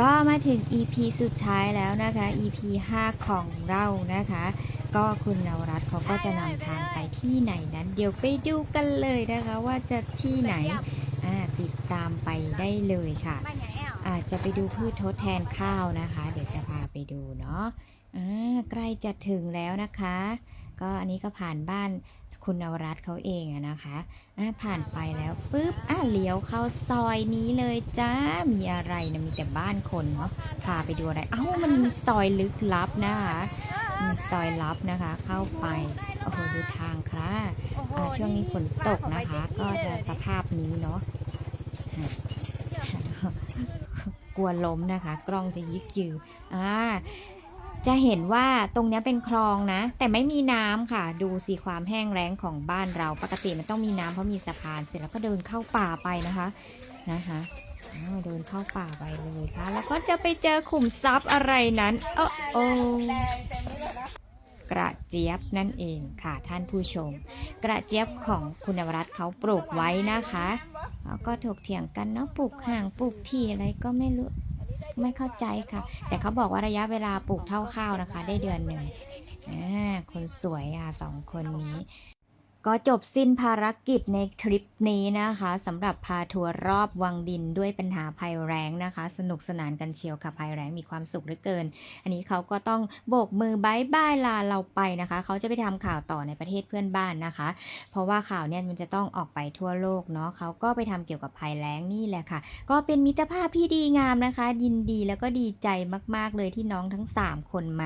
ก็มาถึง EP สุดท้ายแล้วนะคะ EP 5 ของเรานะคะ ก็คุณนวรัตน์เขาก็จะนำทางไปที่ไหนนั้น เดี๋ยวไปดูกันเลยนะคะ ว่าจะที่ไหนติดตามไปได้เลยค่ะอาจจะไปดูพืชทดแทนข้าวนะคะ เดี๋ยวจะพาไปดูเนาะใกล้จะถึงแล้วนะคะ ก็อันนี้ก็ผ่านบ้าน คุณนวรัตเขาเองอะนะคะอ่าผ่านไปแล้วปุ๊บอะเลี้ยวเข้าซอยนี้เลยจ้า มีอะไรนะมีแต่บ้านคนเนาะ พาไปดูอะไร เอ้ามันมีซอยลึกลับนะคะมีซอยลับนะคะ เข้าไปโอ้โหดูทางค่ะอ่าช่วงนี้ฝนตกนะคะ ก็จะสภาพนี้เนาะกลัวล้มนะคะ กล้องจะยึกยืออ่า จะเห็นว่าตรงนี้เป็นคลองนะ แต่ไม่มีน้ำค่ะ ดูสิความแห้งแล้งของบ้านเราปกติมันต้องมีน้ำเพราะมีสะพานเสร็จแล้วก็เดินเข้าป่าไปนะคะนะคะเดินเข้าป่าไปเลยค่ะ แล้วก็จะไปเจอขุมทรัพย์อะไรนั้นโอ้โอกระเจี๊ยบนั่นเองค่ะท่านผู้ชม กระเจี๊ยบของคุณวรัตเขาปลูกไว้นะคะแล้วก็ถกเถียงกันเนาะปลูกห่างปลูกที่อะไรก็ไม่รู้ ไม่เข้าใจค่ะ แต่เขาบอกว่าระยะเวลาปลูกเท่าข้าวนะคะ ได้เดือนหนึ่งคนสวยอะสองคนนี้ ก็จบสิ้นภารกิจในทริปนี้นะคะสำหรับพาทัวร์รอบวังดินด้วยปัญหาภัยแรงนะคะ สนุกสนานกันเชียวค่ะภัยแรงมีความสุขเหลือเกิน อันนี้เขาก็ต้องโบกมือบายบายลาเราไปนะคะ เขาจะไปทำข่าวต่อในประเทศเพื่อนบ้านนะคะ เพราะว่าข่าวเนี่ยมันจะต้องออกไปทั่วโลกเนาะเขาก็ไปทำเกี่ยวกับภัยแล้งนี่แหละค่ะ ก็เป็นมิตรภาพที่ดีงามนะคะ ยินดีแล้วก็ดีใจมาก ๆเลยที่น้องทั้ง 3 คนมา